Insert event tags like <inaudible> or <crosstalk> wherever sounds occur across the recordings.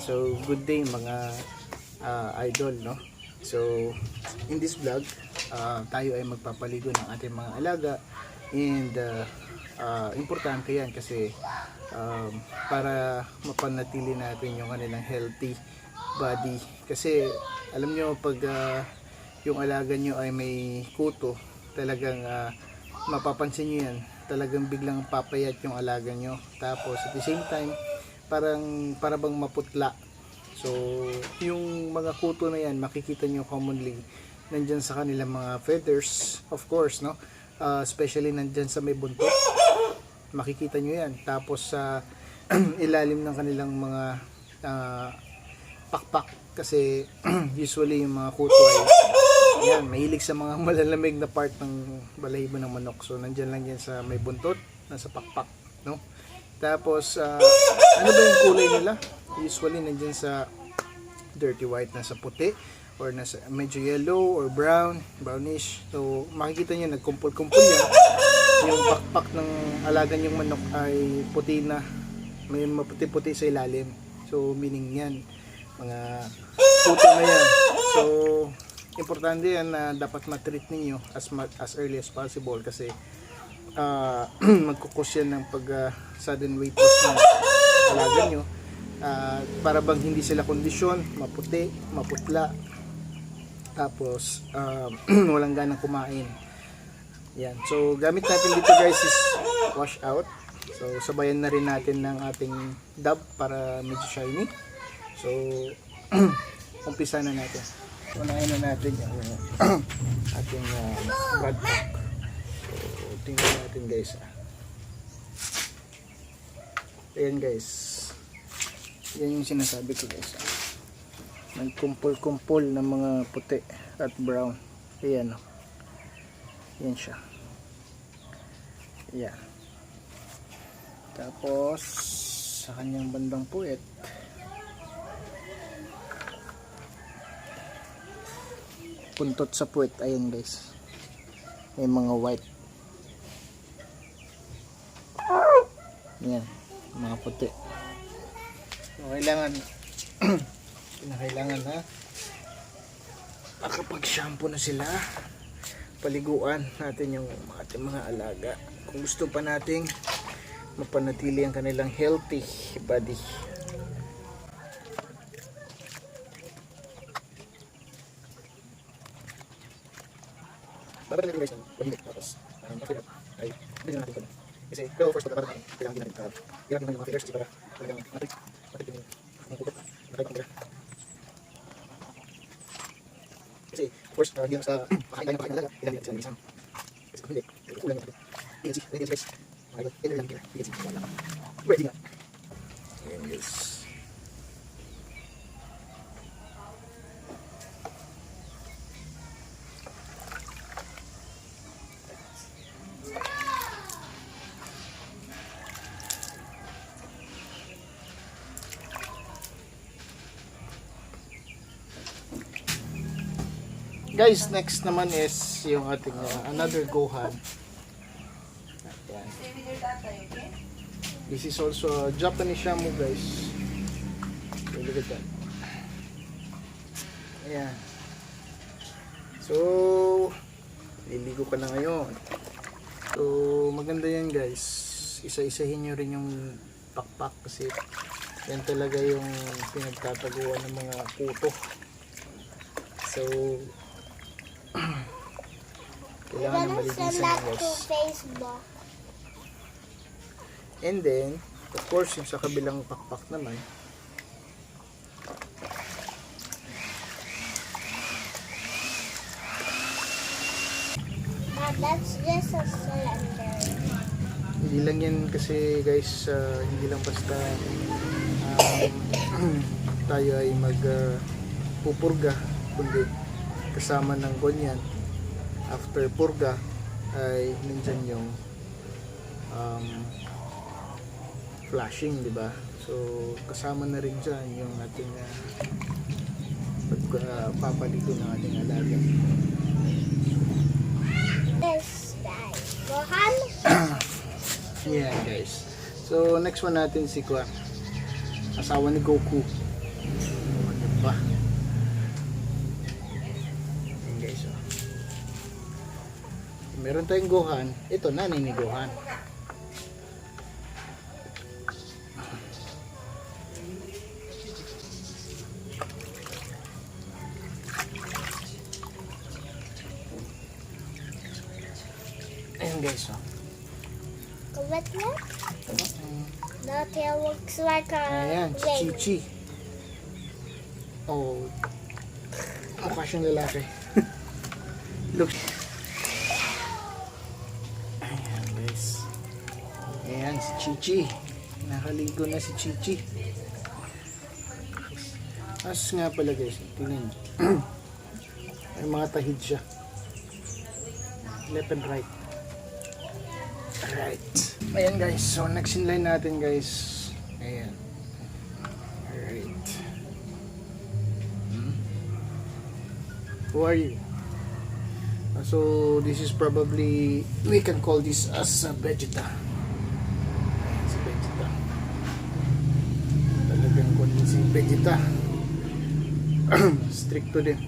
So good day mga ah, idol, no? So, in this vlog, ah, tayo ay magpapaligo ng ating mga alaga and ah, ah, importante yan kasi um, para mapanatili natin yung kanilang healthy body. Kasi alam nyo pag ah, yung alaga nyo ay may kuto, talagang ah, mapapansin nyo yan, talagang biglang papayat yung alaga nyo. Tapos at the same time, parang para bang maputla. So, yung mga kuto na yan, makikita nyo commonly nandyan sa kanilang mga feathers, of course, no? Ah, especially nandyan sa may buntot. Makikita nyo yan. Tapos sa <clears throat> ilalim ng kanilang mga ah, pakpak kasi <clears throat> usually yung mga kuto ay yan, mahilig sa mga <laughs> malalamig na part ng balahibo ng manok. So, nandyan lang yan sa may buntot, nasa pakpak, no? Tapos, ah, ano ba yung kulay nila? Usually, nandyan sa dirty white, nasa puti, or nasa medyo yellow or brown, brownish. So, makikita nyo, nagkumpul-kumpul yan. Yung pakpak ng alagan yung manok ay puti na. May maputi-puti sa ilalim. So, meaning yan, mga puto na yan. So, importante yan na dapat matreat ninyo as, as early as possible kasi uh, magkukos yan ng pag ah, sudden weight loss ng alaga nyo. Ah, para bang hindi sila kondisyon maputi, maputla tapos ah, <clears throat> walang ganang kumain. Yan. So gamit natin dito guys is wash out. So sabayan na rin natin ng ating dab para medyo shiny. So <clears throat> umpisa na natin. Unahin na natin yung <clears throat> ating uh, brad pack so tingnan natin guys ah. ayan guys. Yan yung sinasabi ko guys ah. nagkumpul-kumpul ng mga puti at brown. Ayan oh. yan siya. Yan tapos sa kanyang bandang puwet. Puntot sa puwet. Ayan guys. May mga white yan mga puti. So, kailangan <clears throat> kinakailangan ha makapag shampoo na sila. Paliguan natin yung ating mga alaga. Kung gusto pa nating mapanatili ang kanilang healthy body. Dapat natin guys, mahilig tapos um, after that, ay hindi na natin ko na. Kasi, pero first pagkakaroon natin, kailangan din natin uh, kailangan din natin mga fillers para talagang matik, matik yung mga pupot, nakaiba nila. Kasi, first, uh, hindi sa pakain tayo ng pakain ng alaga, kailangan din natin sila bilisan. Kasi kung hindi, kulang yung. Agency, agency guys. Mga idol, enter lang kila, agency, wala. Ready nga. Ayan guys. Guys, next naman is yung ating uh, another gohan. Ayan. This is also a Japanese shamu guys. So, look at that. Ayan. So, liligo ka na ngayon. So, maganda yan guys. Isa-isahin nyo rin yung pakpak kasi yan talaga yung pinagtataguan ng mga puto. So, kailangan na that yan to guys. Facebook. And then, of course, yung sa kabilang pakpak naman, But that's just a cylinder. hindi lang yan kasi guys, ah, hindi lang basta um, <clears throat> tayo ay mag pupurga, kundi kasama ng ganyan. After purga, ay nandyan yung um, flashing, di ba? So, kasama na rin dyan yung ating uh, pagpapaligo ng ating alaga. <clears throat> Yeah, guys. So, next one natin si Kwa. Asawa ni Goku. Oh, diba? Ayan guys, oh. Meron tayong Gohan. Ito, nanay ni Gohan. Ayan guys, oh. Kumat na? Dati huwag swak ka. Ayan, Chichi. Oh. Siyang lalaki. <laughs> Look. Ayan, guys. Ayan, si Chichi. Nakaligo na si Chichi. As nga pala guys, tingnan niyo. <clears throat> May mga tahid siya. Left and right. Alright. Ayan guys, so next in line natin guys. Ayan. Alright. Hmm? Who are you? Uh, So this is probably, we can call this as a Vegeta. Ayan, si Vegeta. Talagang kung Vegeta. <clears throat> Stricto din.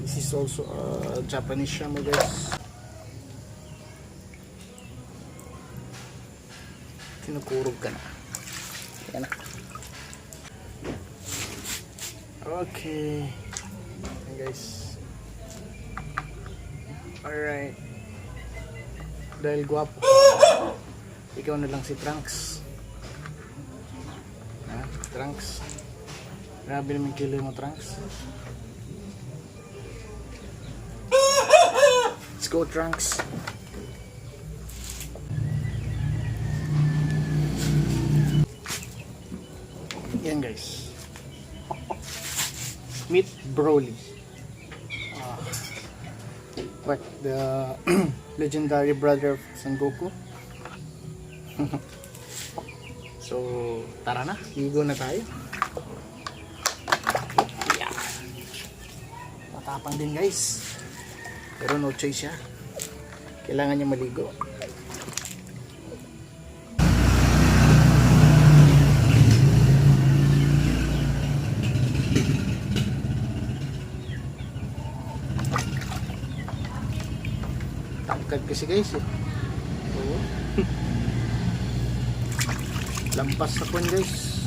This is also a Japanese siya mo guys. kinukurog ka na. Yan. Okay. Ayan guys. Alright. Dahil gwapo. Ikaw na lang si Trunks. Trunks. Grabe naman kilo mo, Trunks. Let's go, Trunks. Yan guys. Meet Broly. Ah. what? The <clears throat> legendary brother of Son Goku. <laughs> so, tara na. Ligo na tayo. Yeah. Matapang din guys. Pero no choice siya. Kailangan niya maligo. Tangkad kasi guys eh. Lampas na pon guys.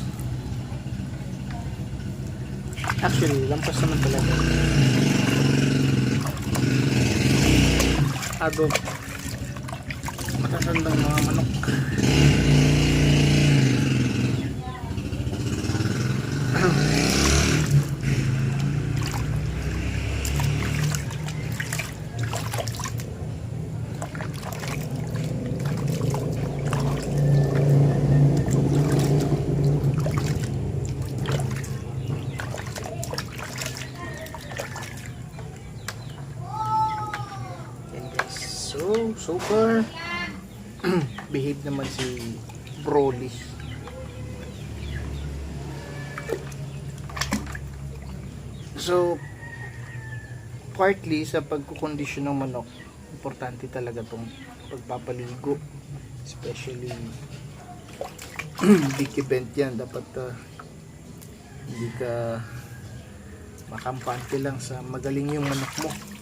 Actually, lampas naman talaga. Agog. Matatandang mga manok. <clears throat> Yan guys. So, so far, <clears throat> behave naman si Broly. So, partly sa pagkukondisyon ng manok, importante talaga tong pagpapaligo. Especially, <clears throat> big event yan. Dapat ah, hindi ka makampante lang sa magaling yung manok mo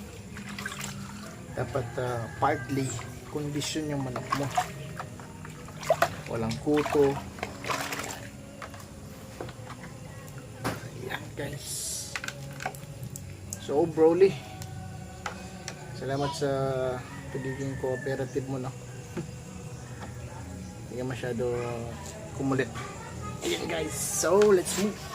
dapat ah, partly condition yung manok mo. Walang kuto. Yan guys. So Broly salamat sa pagiging cooperative mo no? <laughs> Hindi ka masyado kumulit. Yan guys. So let's move